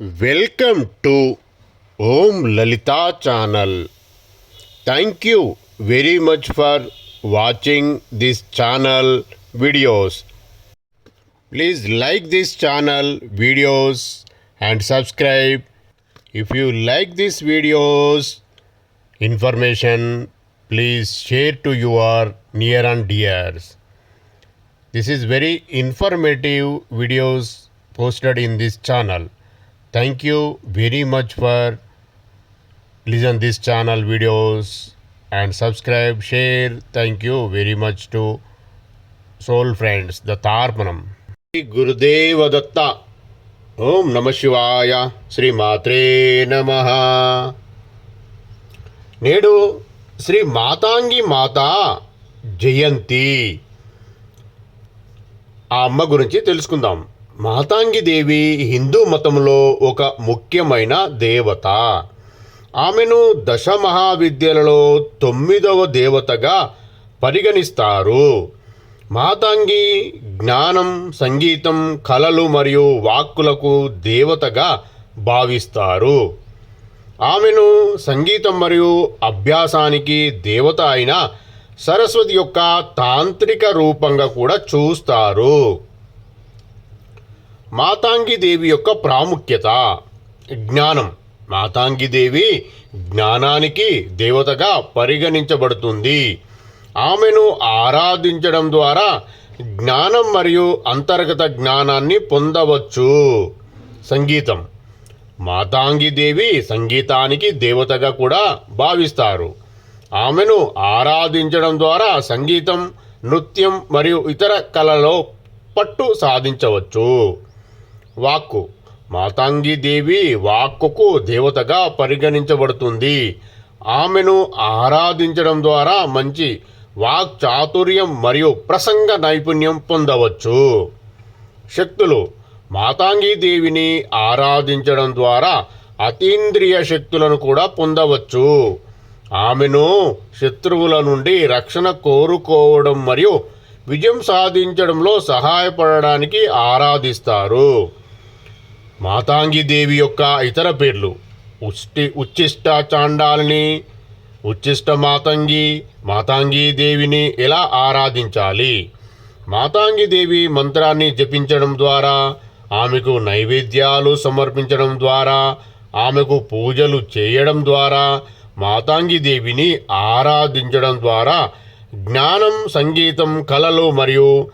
Welcome to Om Lalita channel. Thank you very much for watching this channel videos. Please like this channel videos and subscribe. If you like these videos information, please share to your near and dears. This is very informative videos posted in this channel. Thank you very much for listen this channel videos and subscribe share thank you very much to soul friends the తార్పణం శ్రీ గురుదేవదత్త ఓం నమ శివాయ శ్రీ మాత్రే నమ నేడు శ్రీ మాతాంగి మాత జయంతి. ఆ అమ్మ గురించి తెలుసుకుందాం. మాతాంగి దేవి హిందూ మతంలో ఒక ముఖ్యమైన దేవత. ఆమెను దశ మహావిద్యలలో తొమ్మిదవ దేవతగా పరిగణిస్తారు. మాతాంగి జ్ఞానం సంగీతం కళలు మరియు వాక్కులకు దేవతగా భావిస్తారు. ఆమెను సంగీతం మరియు అభ్యాసానికి దేవత అయిన సరస్వతి యొక్క తాంత్రిక రూపంగా కూడా చూస్తారు. మాతాంగి దేవి యొక్క ప్రాముఖ్యత. జ్ఞానం. మాతాంగి దేవి జ్ఞానానికి దేవతగా పరిగణించబడుతుంది. ఆమెను ఆరాధించడం ద్వారా జ్ఞానం మరియు అంతర్గత జ్ఞానాన్ని పొందవచ్చు. సంగీతం. మాతాంగి దేవి సంగీతానికి దేవతగా కూడా భావిస్తారు. ఆమెను ఆరాధించడం ద్వారా సంగీతం నృత్యం మరియు ఇతర కళలో పట్టు సాధించవచ్చు. వాక్కు. మాతాంగి దేవి వాక్కుకు దేవతగా పరిగణించబడుతుంది. ఆమెను ఆరాధించడం ద్వారా మంచి వాక్ చాతుర్యం మరియు ప్రసంగ నైపుణ్యం పొందవచ్చు. శక్తులు. మాతాంగి దేవిని ఆరాధించడం ద్వారా అతీంద్రియ శక్తులను కూడా పొందవచ్చు. ఆమెను శత్రువుల నుండి రక్షణ కోరుకోవడం మరియు విజయం సాధించడంలో సహాయపడడానికి ఆరాధిస్తారు. మాతాంగి దేవి యొక్క ఇతర పేర్లు ఉష్టి ఉచ్చిష్ట చాండాలని ఉచ్చిష్ట మాతంగి మాతాంగి దేవిని ఎలా ఆరాధించాలి? మాతాంగి దేవి మంత్రాన్ని జపించడం ద్వారా ఆమెకు నైవేద్యాలు సమర్పించడం ద్వారా ఆమెకు పూజలు చేయడం ద్వారా మాతాంగి దేవిని ఆరాధించడం ద్వారా జ్ఞానం సంగీతం కళలు మరియు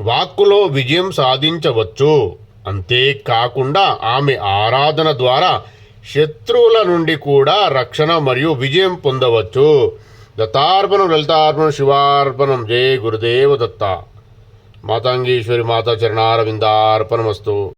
వాక్కులో విజయం సాధించవచ్చు. అంతేకాకుండా ఆమె ఆరాధన ద్వారా శత్రువుల నుండి కూడా రక్షణ మరియు విజయం పొందవచ్చు. దత్తార్పణం లలితార్పణం శివార్పణం. జయ గురుదేవ దత్త. మాతాంగీశ్వరి మాతా చరణారవిందార్పణమస్తు.